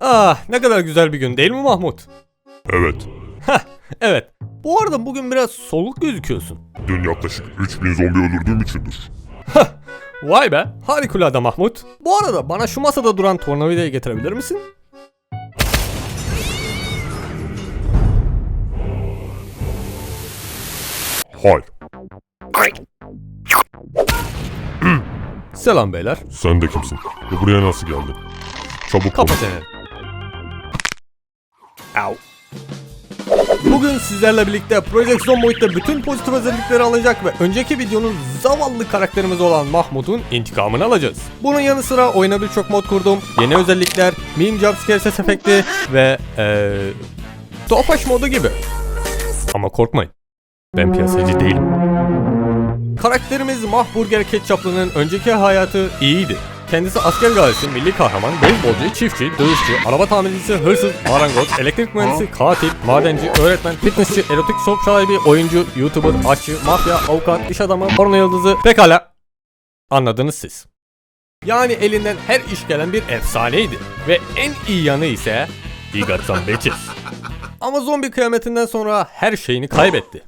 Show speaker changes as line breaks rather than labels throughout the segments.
Ah ne kadar güzel bir gün değil mi Mahmut?
Evet.
Heh evet. Bu arada bugün biraz soluk gözüküyorsun.
Dün yaklaşık 3000 zombi öldürdüğüm içindir.
Vay be harikulade Mahmut. Bu arada bana şu masada duran tornavidayı getirebilir misin?
Hayır.
Selam beyler.
Sen de kimsin? Ve buraya nasıl geldin? Çabuk
Kapa
konuş.
çeneni. Au. Bugün sizlerle birlikte Project Zomboid'de bütün pozitif özellikleri alacak ve önceki videonun zavallı karakterimiz olan Mahmut'un intikamını alacağız. Bunun yanı sıra oyuna birçok mod kurdum, yeni özellikler, meme jumpscare ses efekti ve eee Tofaş modu gibi. Ama korkmayın, ben piyasacı değilim. Karakterimiz Mahburger Ketçaplı'nın önceki hayatı iyiydi. Kendisi asker gazisi, milli kahraman, beyzbolcu, çiftçi, dövüşçü, araba tamircisi, hırsız, marangoz, elektrik mühendisi, katil, madenci, öğretmen, fitnessçi, erotik shop sahibi, oyuncu, youtuber, aşçı, mafya, avukat, iş adamı, porno yıldızı, pekala. Anladınız siz. Yani elinden her iş gelen bir efsaneydi. Ve en iyi yanı ise He got some bitches. Ama zombi kıyametinden sonra her şeyini kaybetti.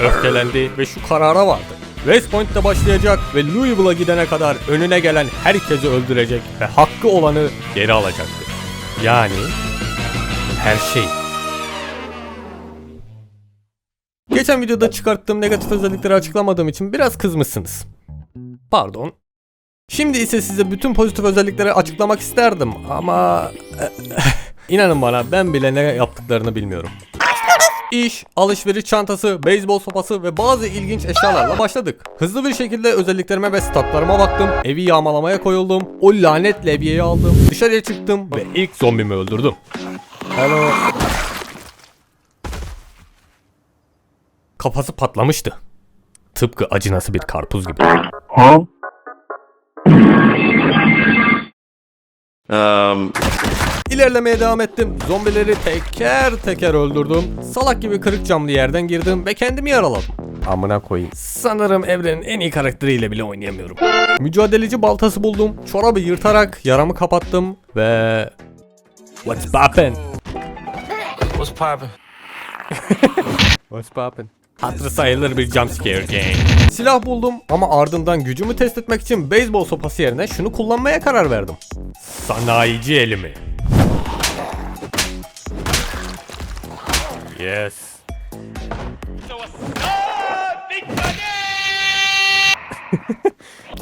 Öfkelendi ve şu karara vardı. West Point'te başlayacak ve Louisville'a gidene kadar önüne gelen herkesi öldürecek ve hakkı olanı geri alacaktı. Yani her şey. Geçen videoda çıkarttığım negatif özellikleri açıklamadığım için biraz kızmışsınız. Pardon. Şimdi ise size bütün pozitif özellikleri açıklamak isterdim ama inanın bana ben bile ne yaptıklarını bilmiyorum. İş, alışveriş çantası, beyzbol sopası ve bazı ilginç eşyalarla başladık. Hızlı bir şekilde özelliklerime ve statlarıma baktım. Evi yağmalamaya koyuldum. O lanet levyeyi aldım. Dışarıya çıktım ve ilk zombimi öldürdüm. Hello. Kafası patlamıştı. Tıpkı acınası bir karpuz gibi.
Um,
İlerlemeye devam ettim. Zombileri teker teker öldürdüm. Salak gibi kırık camlı yerden girdim ve kendimi yaraladım. Amına koyayım. Sanırım evrenin en iyi karakteriyle bile oynayamıyorum. Mücadeleci baltası buldum. Çorabı yırtarak yaramı kapattım ve... What's poppin'?
What's poppin'?
What's poppin'? Hatırı sayılır bir jumpscare game. Silah buldum ama ardından gücümü test etmek için beyzbol sopası yerine şunu kullanmaya karar verdim. Sanayici elimi. Yes.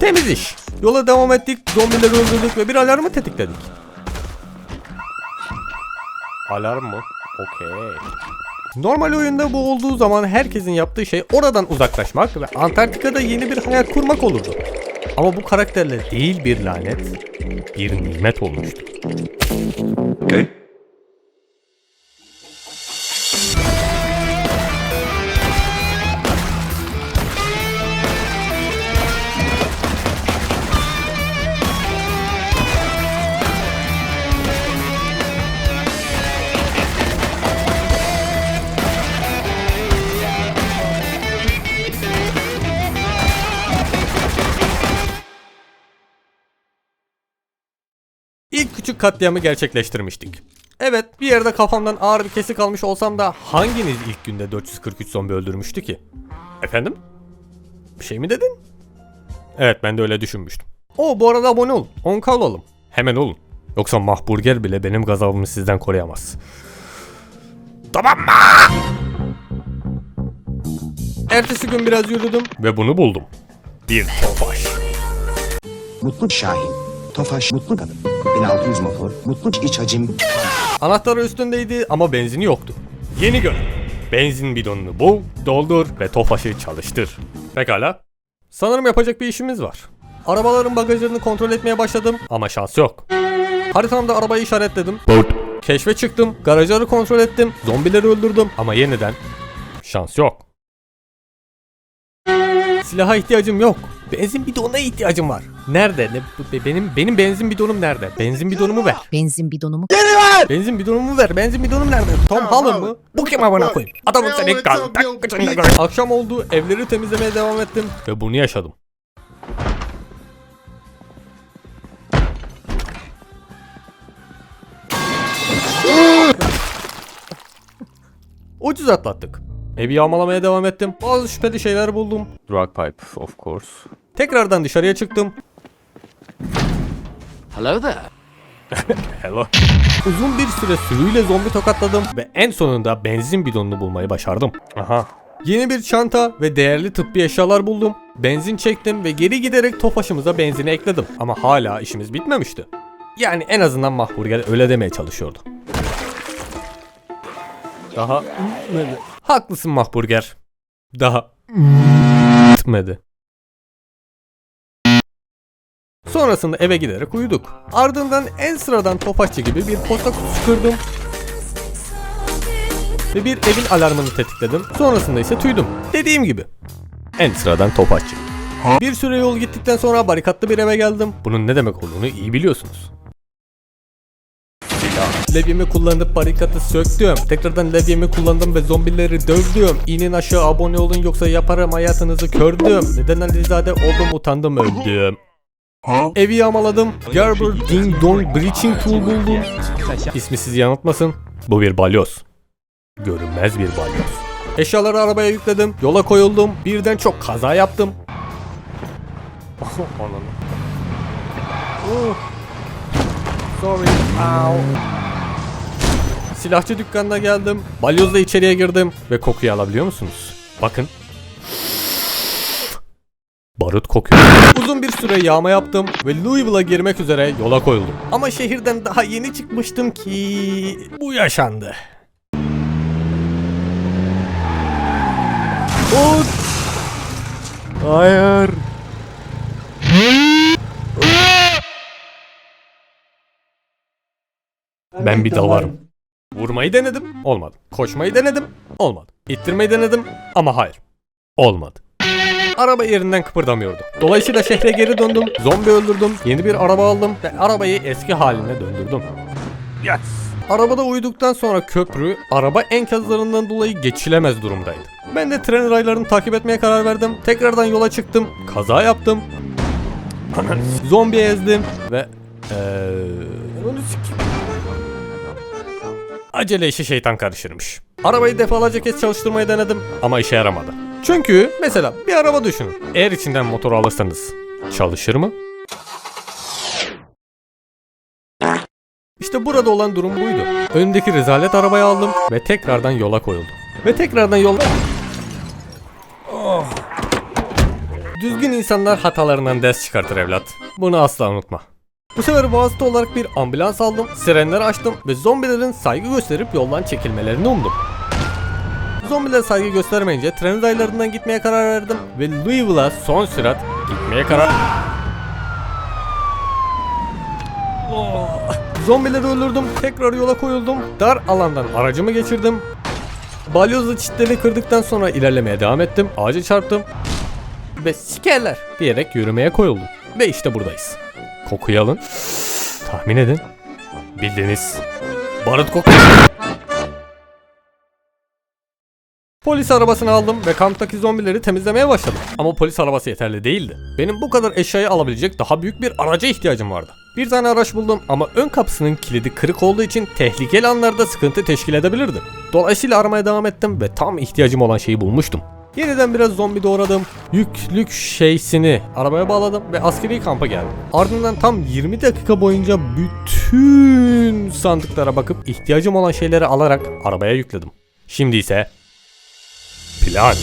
Temiz iş. Yola devam ettik, zombileri öldürdük ve bir alarmı tetikledik. Alarm mı? Okey. Normal oyunda bu olduğu zaman herkesin yaptığı şey oradan uzaklaşmak ve Antarktika'da yeni bir hayat kurmak olurdu. Ama bu karakterle değil bir lanet, bir nimet olmuştu.
okay.
Katliamı gerçekleştirmiştik. Evet bir yerde kafamdan ağır bir kesik almış olsam da hanginiz ilk günde 443 zombi öldürmüştü ki? Efendim? Bir şey mi dedin? Evet ben de öyle düşünmüştüm. O bu arada abone olun. 10k olalım. Hemen olun. Yoksa mahburger bile benim gazabımı sizden koruyamaz. Tamam mı? Ertesi gün biraz yürüdüm ve bunu buldum. Bir tofaş.
Mutlu Şahin, Tofaş Mutlu Kadın, 1600 motor, Mutlu iç hacim,
Anahtarı üstündeydi ama benzini yoktu. Yeni görev. Benzin bidonunu bul, doldur ve tofaşı çalıştır. Pekala. Sanırım yapacak bir işimiz var. Arabaların bagajlarını kontrol etmeye başladım ama şans yok. Haritamda arabayı işaretledim. Keşfe çıktım, garajları kontrol ettim, zombileri öldürdüm ama yeniden şans yok. Silaha ihtiyacım yok. Benzin bidonuna ihtiyacım var. Nerede? Ne, benim benim benzin bidonum nerede? Benzin bidonumu ver.
Benzin bidonumu Geri ver!
Benzin bidonumu ver. Benzin bidonum nerede? Tom Holland mı? Bu kim amına koyayım? Adamın senin kan. tak. Akşam oldu. Evleri temizlemeye devam ettim ve bunu yaşadım. Ucuz atlattık. Evi yağmalamaya devam ettim. Bazı şüpheli şeyler buldum. Drug pipe of course. Tekrardan dışarıya çıktım.
Hello there.
Hello. Uzun bir süre sürüyle zombi tokatladım ve en sonunda benzin bidonunu bulmayı başardım. Aha. Yeni bir çanta ve değerli tıbbi eşyalar buldum. Benzin çektim ve geri giderek tofaşımıza benzini ekledim. Ama hala işimiz bitmemişti. Yani en azından Mahburger öyle demeye çalışıyordu. Daha. Haklısın Mahburger. Daha bitmedi. Sonrasında eve giderek uyuduk. Ardından en sıradan tofaşçı gibi bir posta kutusu kırdım. Ve bir evin alarmını tetikledim. Sonrasında ise tüydüm. Dediğim gibi. En sıradan topaççı. Bir süre yol gittikten sonra barikatlı bir eve geldim. Bunun ne demek olduğunu iyi biliyorsunuz. Levyemi kullanıp barikatı söktüm. Tekrardan levyemi kullandım ve zombileri dövdüm. İnin aşağı abone olun yoksa yaparım hayatınızı kördüm. Neden Alizade oldum utandım öldüm. Evi yağmaladım. Gerber Ding Dong Breaching Tool buldum. İsmi sizi yanıltmasın. Bu bir balyoz. Görünmez bir balyoz. Eşyaları arabaya yükledim. Yola koyuldum. Birden çok kaza yaptım. Ananı. Oh. Sorry. Ow. Silahçı dükkanına geldim. Balyozla içeriye girdim. Ve kokuyu alabiliyor musunuz? Bakın. Barut kokuyor. Uzun bir süre yağma yaptım ve Louisville'a girmek üzere yola koyuldum. Ama şehirden daha yeni çıkmıştım ki bu yaşandı. Uç! Hayır. Ben bir davarım. Vurmayı denedim, olmadı. Koşmayı denedim, olmadı. İttirmeyi denedim ama hayır. Olmadı. Araba yerinden kıpırdamıyordu. Dolayısıyla şehre geri döndüm, zombi öldürdüm, yeni bir araba aldım ve arabayı eski haline döndürdüm. Yes. Arabada uyuduktan sonra köprü, araba enkazlarından dolayı geçilemez durumdaydı. Ben de tren raylarını takip etmeye karar verdim. Tekrardan yola çıktım, kaza yaptım. Zombi ezdim ve sikeyim. Acele işi şeytan karışırmış. Arabayı defalarca kez çalıştırmayı denedim ama işe yaramadı. Çünkü mesela bir araba düşünün. Eğer içinden motor alırsanız çalışır mı? İşte burada olan durum buydu. Önümdeki rezalet arabayı aldım ve tekrardan yola koyuldum. Ve tekrardan yola... Oh. Düzgün insanlar hatalarından ders çıkartır evlat. Bunu asla unutma. Bu sefer vasıta olarak bir ambulans aldım, sirenleri açtım ve zombilerin saygı gösterip yoldan çekilmelerini umdum. Zombiler saygı göstermeyince tren raylarından gitmeye karar verdim ve Louisville'a son sürat gitmeye karar Oh. Zombileri öldürdüm, tekrar yola koyuldum, dar alandan aracımı geçirdim. Balyozla çitlerini kırdıktan sonra ilerlemeye devam ettim, ağaca çarptım ve sikerler diyerek yürümeye koyuldum. Ve işte buradayız. Kokuyu alın. Tahmin edin. Bildiniz. Barut kokusu. Polis arabasını aldım ve kamptaki zombileri temizlemeye başladım. Ama polis arabası yeterli değildi. Benim bu kadar eşyayı alabilecek daha büyük bir araca ihtiyacım vardı. Bir tane araç buldum ama ön kapısının kilidi kırık olduğu için tehlikeli anlarda sıkıntı teşkil edebilirdi. Dolayısıyla aramaya devam ettim ve tam ihtiyacım olan şeyi bulmuştum. Yeniden biraz zombi doğradım. Yüklük şeysini arabaya bağladım ve askeri kampa geldim. Ardından tam 20 dakika boyunca bütün sandıklara bakıp ihtiyacım olan şeyleri alarak arabaya yükledim. Şimdi ise plan.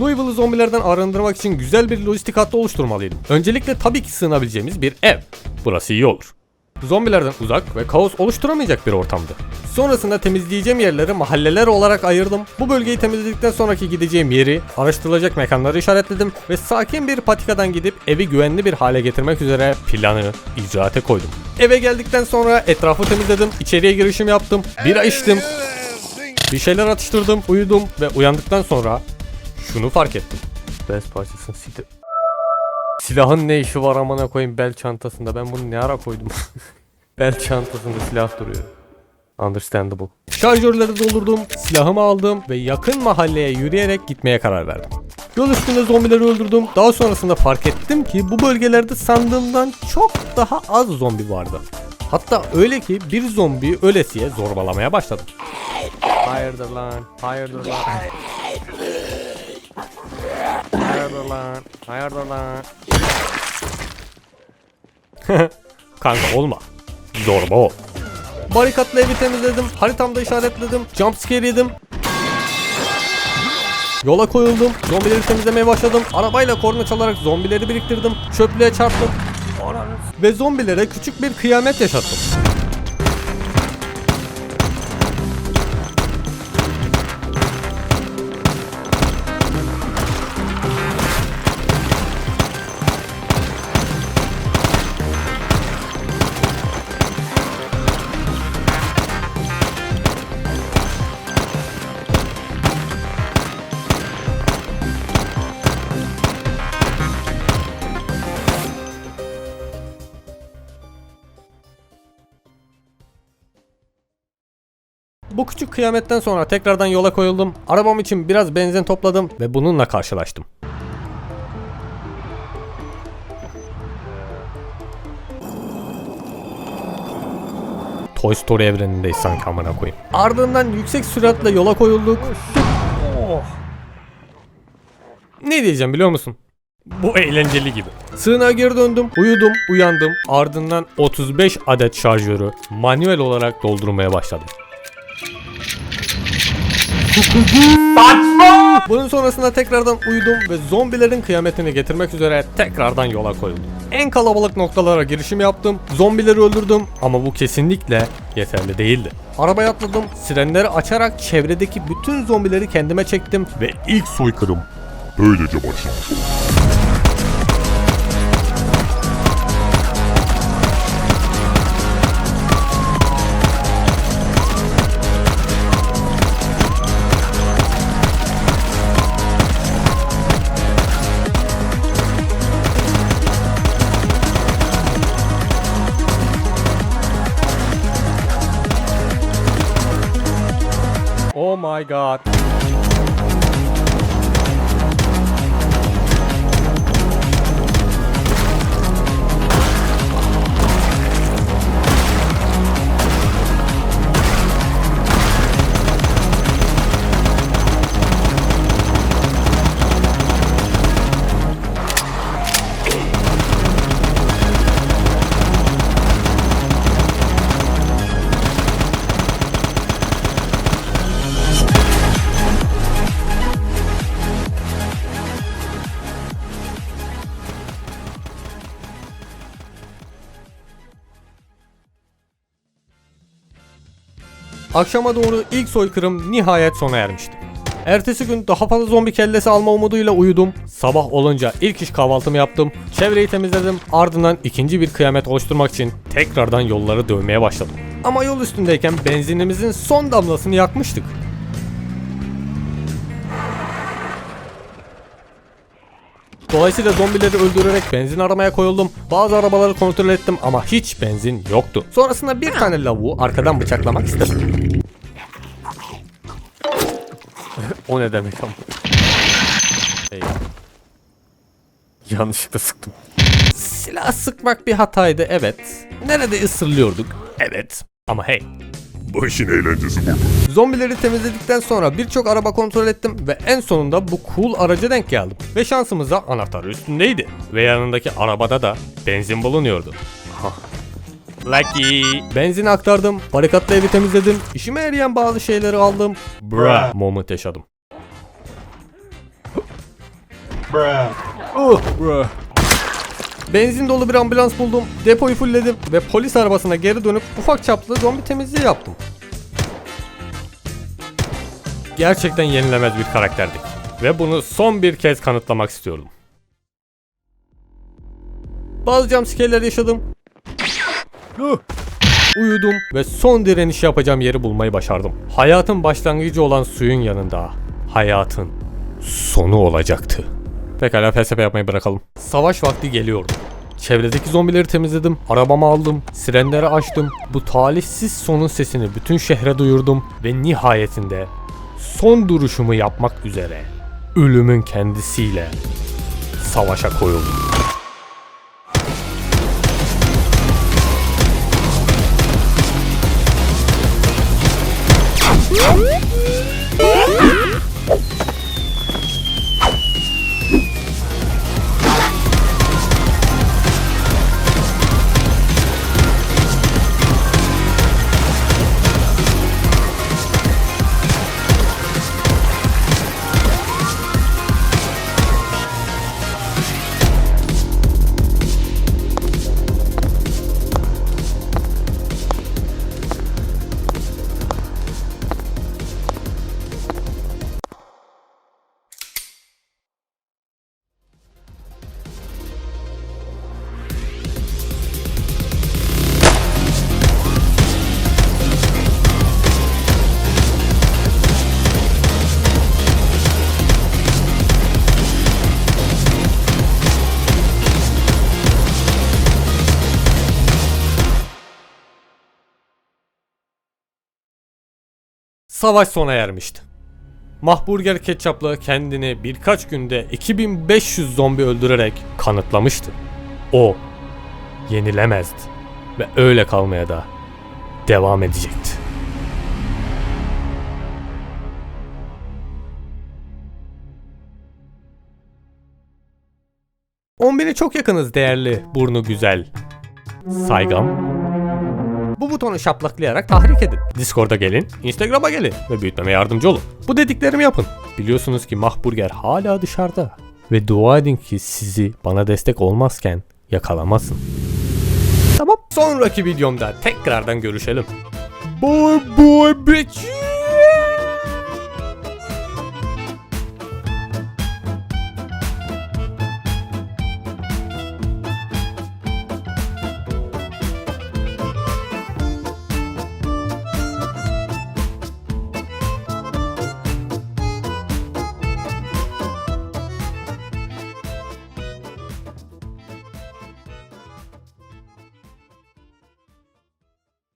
Louisville'ı zombilerden arındırmak için güzel bir lojistik hattı oluşturmalıydım. Öncelikle tabii ki sığınabileceğimiz bir ev. Burası iyi olur. Zombilerden uzak ve kaos oluşturamayacak bir ortamdı. Sonrasında temizleyeceğim yerleri mahalleler olarak ayırdım. Bu bölgeyi temizledikten sonraki gideceğim yeri, araştırılacak mekanları işaretledim ve sakin bir patikadan gidip evi güvenli bir hale getirmek üzere planı icraate koydum. Eve geldikten sonra etrafı temizledim, içeriye girişim yaptım, bira içtim, bir şeyler atıştırdım, uyudum ve uyandıktan sonra şunu fark ettim. Best parçasını sildim. Silahın ne işi var amına koyayım bel çantasında. Ben bunu ne ara koydum? bel çantasında silah duruyor. Understandable. Şarjörleri doldurdum, silahımı aldım ve yakın mahalleye yürüyerek gitmeye karar verdim. Yol üstünde zombileri öldürdüm. Daha sonrasında fark ettim ki bu bölgelerde sandığımdan çok daha az zombi vardı. Hatta öyle ki bir zombiyi ölesiye zorbalamaya başladım. Hayırdır lan, hayırdır lan. Hayırdır lan, hayırdır lan. Kanka olma. Zorba ol. Barikatla evi temizledim. Haritamda işaretledim. Jumpscare yedim. Yola koyuldum. Zombileri temizlemeye başladım. Arabayla korna çalarak zombileri biriktirdim. Çöplüğe çarptım. Ve zombilere küçük bir kıyamet yaşattım. Küçük kıyametten sonra tekrardan yola koyuldum. Arabam için biraz benzin topladım ve bununla karşılaştım. Toy Story evrenindeyiz sanki amına koyayım. Ardından yüksek süratle yola koyulduk. Ne diyeceğim biliyor musun? Bu eğlenceli gibi. Sığınağa geri döndüm, uyudum, uyandım. Ardından 35 adet şarjörü manuel olarak doldurmaya başladım. Bunun sonrasında tekrardan uyudum ve zombilerin kıyametini getirmek üzere tekrardan yola koyuldum. En kalabalık noktalara girişim yaptım, zombileri öldürdüm ama bu kesinlikle yeterli değildi. Arabaya atladım, sirenleri açarak çevredeki bütün zombileri kendime çektim ve
İlk soykırım böylece başlamış oldu.
God. Akşama doğru ilk soykırım nihayet sona ermişti. Ertesi gün daha fazla zombi kellesi alma umuduyla uyudum. Sabah olunca ilk iş kahvaltımı yaptım. Çevreyi temizledim. Ardından ikinci bir kıyamet oluşturmak için tekrardan yolları dövmeye başladım. Ama yol üstündeyken benzinimizin son damlasını yakmıştık. Dolayısıyla zombileri öldürerek benzin aramaya koyuldum. Bazı arabaları kontrol ettim ama hiç benzin yoktu. Sonrasında bir tane lavuğu arkadan bıçaklamak istedim. o ne demek ama? Eyvah. Yanlışlıkla sıktım. Silah sıkmak bir hataydı evet. Nerede ısırılıyorduk? Evet. Ama hey
Bu işin eğlencesi burada.
Zombileri temizledikten sonra birçok araba kontrol ettim ve en sonunda bu cool araca denk geldim. Ve şansımıza anahtar üstündeydi. Ve yanındaki arabada da benzin bulunuyordu. Hah. Lucky. Benzini aktardım, barikatla evi temizledim, işime yarayan bazı şeyleri aldım. Bra. Moment yaşadım. Uh, bra. Benzin dolu bir ambulans buldum, depoyu fullledim ve polis arabasına geri dönüp ufak çaplı zombi temizliği yaptım. Gerçekten yenilemez bir karakterdik. Ve bunu son bir kez kanıtlamak istiyorum. Bazı jumpscare'ler yaşadım. Uyudum ve son direniş yapacağım yeri bulmayı başardım. Hayatın başlangıcı olan suyun yanında hayatın sonu olacaktı. Pekala felsefe yapmayı bırakalım. Savaş vakti geliyordu. Çevredeki zombileri temizledim, arabamı aldım, sirenleri açtım. Bu talihsiz sonun sesini bütün şehre duyurdum ve nihayetinde son duruşumu yapmak üzere ölümün kendisiyle savaşa koyuldum. Savaş sona ermişti. Mahburger Ketçaplı kendini birkaç günde 2500 zombi öldürerek kanıtlamıştı. O yenilemezdi ve öyle kalmaya da devam edecekti. On bine çok yakınız değerli burnu güzel. Saygam bu butonu şaplaklayarak tahrik edin. Discord'a gelin, Instagram'a gelin ve büyütmeme yardımcı olun. Bu dediklerimi yapın. Biliyorsunuz ki Mahburger hala dışarıda. Ve dua edin ki sizi bana destek olmazken yakalamasın. Tamam. Sonraki videomda tekrardan görüşelim. Bye bye bitch.